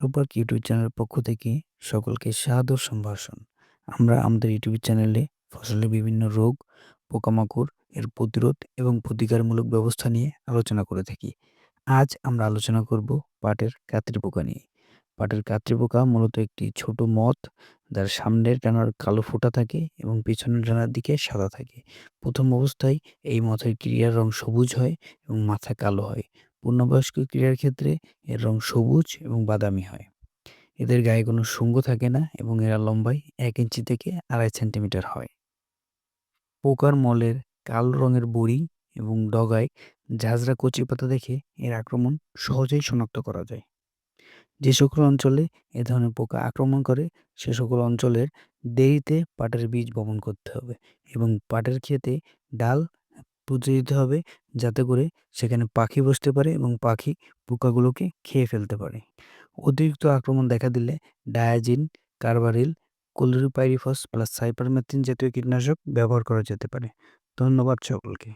রূপক YouTube চ্যানেলের পক্ষ থেকে সকলকে সাদর সম্ভাষণ। আমরা আমাদের ইউটিউব চ্যানেলে ফসলের বিভিন্ন রোগ, পোকামাকড়, এর প্রতিরোধ এবং প্রতিকারমূলক ব্যবস্থা নিয়ে আলোচনা করে থাকি। আজ আমরা আলোচনা করব পাটের কাতরি পোকা নিয়ে। পাটের কাতরি পোকা মূলত একটি ছোট মথ, যার সামনের ডানার কালো ফোঁটা থাকে এবং পিছনের ডানার দিকে সাদা থাকে। প্রথম অবস্থায় এই মথের ক্রিয়ার রং সবুজ হয় এবং মাথা কালো হয়। পূর্ণবয়স্ক ক্রীড়ার ক্ষেত্রে এর রং সবুজ এবং বাদামি হয়। এদের গায়ে কোনো শুঙ্গ থাকে না এবং এরা লম্বায় এক ইঞ্চি থেকে আড়াই সেন্টিমিটার হয়। পোকার মলের কালো রঙের বড়ি এবং ডগায় ঝাঁঝরা কচি পাতা দেখে এর আক্রমণ সহজেই শনাক্ত করা যায়। যে সকল অঞ্চলে এ ধরনের পোকা আক্রমণ করে, সে সকল অঞ্চলের দেরিতে পাটের বীজ বপন করতে হবে এবং পাটের ক্ষেতে ডাল পুঁতে দিতে হবে যাতে করে সেখানে পাখি বসতে পারে এবং পাখি পোকাগুলোকে খেয়ে ফেলতে পারে। অতিরিক্ত আক্রমণ দেখা দিলে diazinon, carbaryl, chlorpyrifos plus cypermethrin জাতীয় কীটনাশক ব্যবহার করা যেতে পারে। ধন্যবাদ সকলকে।